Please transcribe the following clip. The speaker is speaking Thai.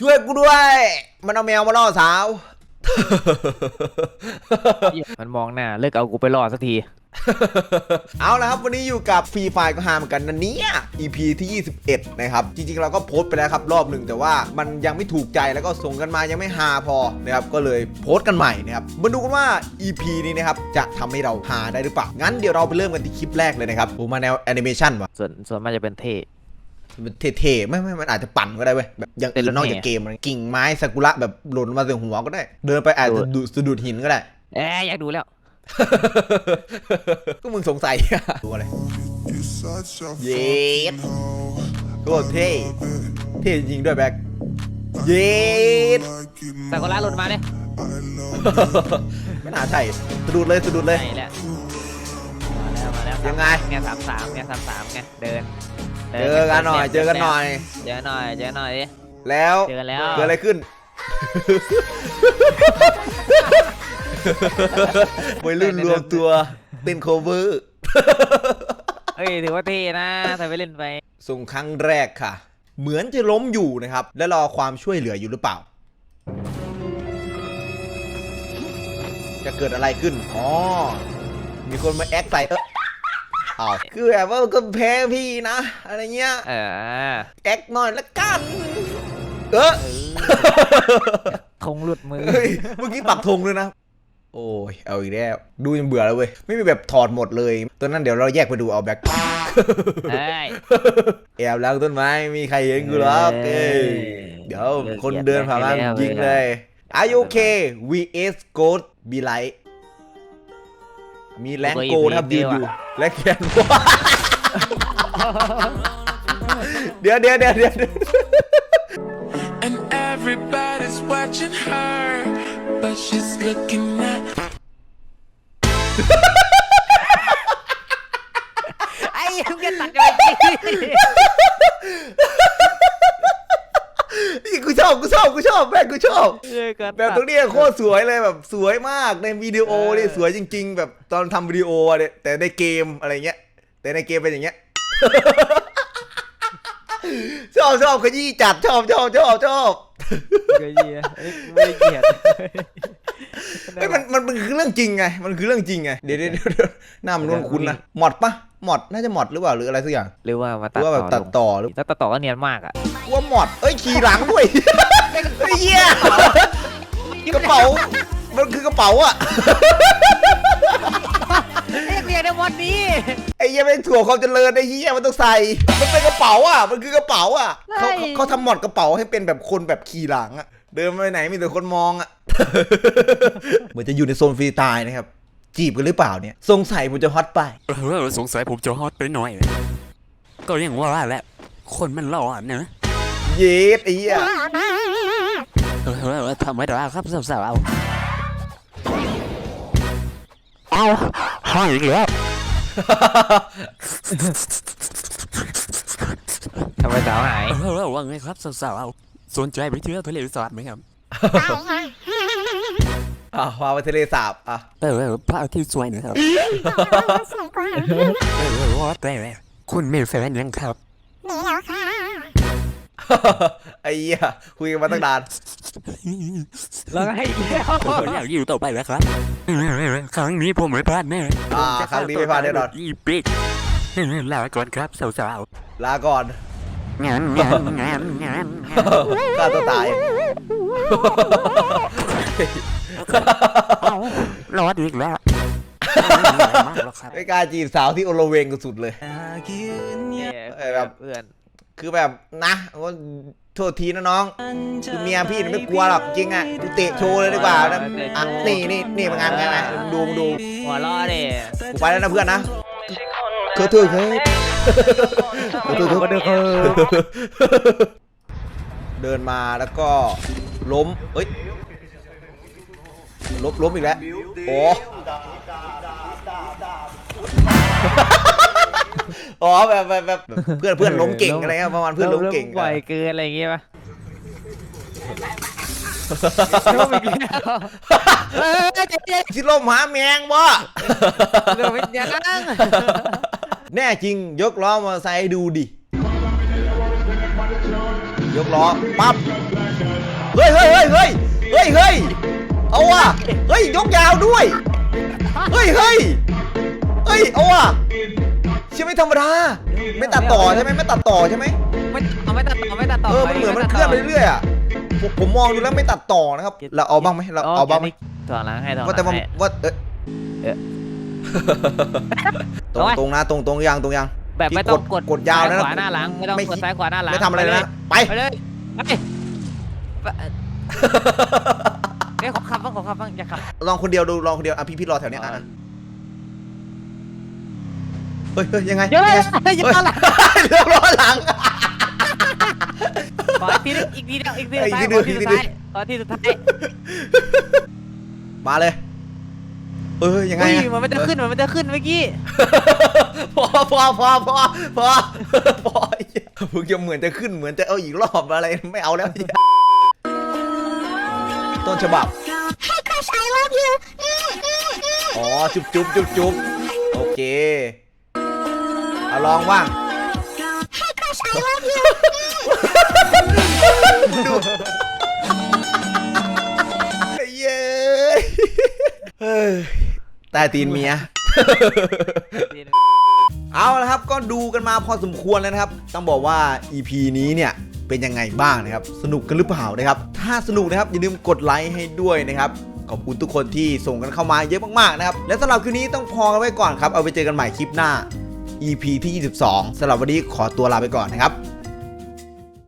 ช่วยกูด้วย มันเอาแมวมาล่อสาว มันมองหน้าเลิกเอากูไปรอดสักที เอาละครับวันนี้อยู่กับฟรีไฟก็หาเหมือนกันนะเนี่ย EP ที่ 21 นะครับ จริงๆ เราก็โพสต์ไปแล้วครับรอบหนึ่งแต่ว่ามันยังไม่ถูกใจแล้วก็ส่งกันมายังไม่ฮาพอนะครับก็เลยโพสต์กันใหม่นะครับมาดูกันว่า EP นี้นะครับจะทำให้เราฮาได้หรือเปล่า งั้นเดี๋ยวเราไปเริ่มกันที่คลิปแรกเลยนะครับผมมาแนวแอนิเมชันว่ะส่วนส่วนมากจะเป็นเท่ มันเท่ๆไม่ไม่มันอาจจะปั่นก็ได้เว้ยแบบอย่างอื่นนอกจากเกมมันกิ่งไม้ซากุระแบบหล่นมาใส่หัวก็ได้ เดินไปอาจจะดูดสะดุดหินก็ได้เอ๊ะอยากดูแล้ว ก็มึงสงสัยดูอะไร You such a Yeah. fucking hoe. โคตรเท่เท่จริงด้วยแบ็คเย็ด Like it แต่ก็ล่าหล่นมาเนี่ย I love ไม่น่าใช่สะดุดเลยสะดุดเลยใช่แล้วมาแล้วมาแล้วยังไงไงสามสามไงสามสามไงเดิน เจอกันหน่อย เจอกันหน่อย เจอหน่อยเจอหน่อยดิแล้วเจอแล้วเกิดอะไรขึ้น วัยรุ่นรวมตัวเต้นโคเวอร์เอ้ยถือว่าเท่นะถ้าไปเล่นไปส่งครั้งแรกค่ะ เหมือนจะล้มอยู่นะครับ และรอความช่วยเหลืออยู่หรือเปล่า จะเกิดอะไรขึ้น อ๋อ มีคนมาแอคใส่เออ อ้าวคือแบบว่าก็แพ้พี่นะ อะไรเงี้ยเออแอคหน่อยละกันเออเออคงหลุดมือ เฮ้ยเมื่อกี้ปักธงเลยนะ โอ้ย เอาอีกแล้ว ดูยังเบื่อแล้วเว้ย ไม่มีแบบถอดหมดเลย ตอนนั้นเดี๋ยวเราแยกไปดูเอาแบ็คเอ้ยแอบหลังต้นไม้ไม่มีใครเห็นกูหรอกเอ้เอ้ยยเดี๋ยวเลิกคนเกลียดเดินผ่านมาแบ็คไปแล้วยิงเลย Are you okay vs Ghost Be Light มีแรงโกนะครับยืนอยู่และแกนเดี๋ยวเดี๋ยวเดี๋ยวเดี๋ยว And everybody's watching her, but she's looking at ไอ้ยังจะตัดกันไป นี่กูช อบกูชอบกูชอบแม่งกูชอบเอ้ยการแบบตรงนี้โคตรสวยเลยแบบสวยมากในวิดีโอนี่สวยจริง ๆ แบบตอนทำวิดีโออะเนี่ยแต่ในเกมอะไรเงี้ย แต่ในเกมเป็นอย่างเงี้ย ชอบชอบขยี้จัดชอบชอบชอบชอบ เกลียดเอ้ยไม่ได้เกลียด เฮ้ยมันมันมันคือเรื่องจริงไง มันคือเรื่องจริงไง เดี๋ยวเดี๋ยวเดี๋ยวเดี๋ยวหน้ามันนคุ้นๆนะ หมอดปะหมอดน่าจะหมอดหรือเปล่าหรืออะไรสักอย่างหรือว่ามาหตัรืดอว่าแบบตัดต่อหรือถ้าตัดต่อก็เนียนมากอะกูว่าหมอดเอ้ยขี่หลังด้วยไอ้เหี้ยกระเป๋า มันคือกระเป๋าอะเอ้ยกูอยากได้มอดนี้ไอ้เหี้ยเป็นถั่วความเจริญไอ้เหี้ยมันต้องใส่มันเป็นกระเป๋าอะมันคือกระเป๋าอะเขาเขาเขาทำหมอดกระเป๋าให้เป็นแบบคนแบบขี่หลังอะ เดินไปไหนมีแต่คนมองอะ เหมือนจะอยู่ในโซนฟรีสไตล์นะครับ จีบกันหรือเปล่าเนี่ย สงสัยผมจะฮอตไปเออสงสัยผมจะฮอตไปหน่อย ก็ยังว่าแหละ คนมันหล่อนะเย็ดไอ้เหี้ยเออทำไว้ได้ครับสาวๆเอาเอาหายอีกแล้วทำไมสาวหายเออว่าไงครับสาวๆเอา สนใจไปเที่ยวทะเลสาบไหมครับอะพาไปทะเลสาบอะเออพระที่สวยนะครับเออว่าแต่คุณมีแฟนยังครับไอ้เหี้ยคุยกันมาตั้งนานแล้วก็ให้อีกแล้วผมอยากอยู่ต่อไปแล้วครับครั้งนี้ผมไม่พลาดแน่อ่าครั้งนี้ไม่พลาดแน่นอนอีปิกลาก่อนครับสาวลาก่อน ฆ่าตัวตายเอารอดอีกแล้วไม่กล้าจีบสาวที่โอโลเวงกสุดเลยเออแบบเพื่อน คือแบบนะว่าโทษทีนะน้อง คือเมียพี่ไม่กลัวหรอกจริงอะกูเตะโชว์เลยดีกว่านะอะนี่นี่นี่มันงานมันงานมึงดูมึงดูหัวล้อดิกูไปแล้วนะเพื่อนนะขอโทษครั บขอโทษครับก็เดือดเออเดินมาแล้วก็ล้มเอ้ยล้มล้มอีกแล้วโอ้อ๋อแบบแบบแบบเพื่อนเพื่อนล้มเก่งอะไรเงี้ยประมาณเพื่อนล้มเก่งบ่อยเกินอะไรอย่างเงี้ยป่ะล้มอีกแล้วเออใจเย็นชิล้มหาแมงบ่เดี๋ยวไม่อยังนั่ง แน่จริงยกล้อมอเตอร์ไซค์ให้ดูดิ ยกล้อปั๊บ เฮ้ยเฮ้ยเฮ้ยเฮ้ยเฮ้ยเฮ้ยเอาว่ะเฮ้ยยกยาวด้วย เฮ้ยเฮ้ยเฮ้ยเอาว่ะเชื่อไม่ธรรมดา ไม่ตัดต่อใช่ไหมไม่ตัดต่อใช่ไหมไม่เอาไม่ตัดต่อไม่ตัดต่อเออมันเหมือนมันเคลื่อนไปเรื่อยๆอะผมผมมองดูแล้วไม่ตัดต่อนะครับ เราเอาบ้างไหมเราเอาบ้างไหมถอดหลังให้ถอดหว่าแต่ลัว่างให้ว่าเออเอ๊ะ ตรงเอาไว้ตรงนะตรงตรงยังตรงยังแบบไม่ต้องกดกดยาวนะซ้ขวาหน้าหลังไม่ต้องไม่กดซ้ายขวาหน้าหลังไม่ทำอะไรเลยนะไปไปเลยไปเลยไปเอ้ยขอขับบ้างขอขับบ้างอย่าขับลองคนเดียวดูลองคนเดียวอะพี่พี่รอแถวเนี้ยอะอะเฮ้ยเฮ้ยยังไงเดี๋ยวเลยยังไงเดี๋ยวเลยเรื่องล้อหลังขออีกทีนึงอีกทีนึงอีกทีเอ้ยสุดท้ายอีกทีขอนึทีงสุดอีกทีท้ายขอทีสุดท้ายมาเลย เออยังไงอุ้ยอะมันไม่ได้ขึ้นมันไม่ได้ขึ้นเมื่อกี้พอพอพอพอพอพอไอ้เหี้ยเพิ่งจะเหมือนจะขึ้นเหมือนจะเอาอีกรอบอะไรไม่เอาแล้วไอ้เหี้ยต้นฉบับ Hey Crush I love you อืมอืมอืมอ๋อ จุ๊บจุ๊บจุ๊บจุ๊บโอเคเอาลองว่าง Hey Crush I love you ดู ต้ตีนเมีย เอาละครับก็ดูกันมาพอสมควรแล้วนะครับ ต้องบอกว่า EP นี้เนี่ยเป็นยังไงบ้างนะครับ สนุกกันหรือเปล่านะครับ ถ้าสนุกนะครับอย่าลืมกดไลค์ให้ด้วยนะครับ ขอบคุณทุกคนที่ส่งกันเข้ามาเยอะมากๆนะครับ และสำหรับคลิปนี้ต้องพอกันไว้ก่อนครับ เอาไปเจอกันใหม่คลิปหน้า EP ที่ 22สำหรับวันนี้ขอตัวลาไปก่อนนะครับ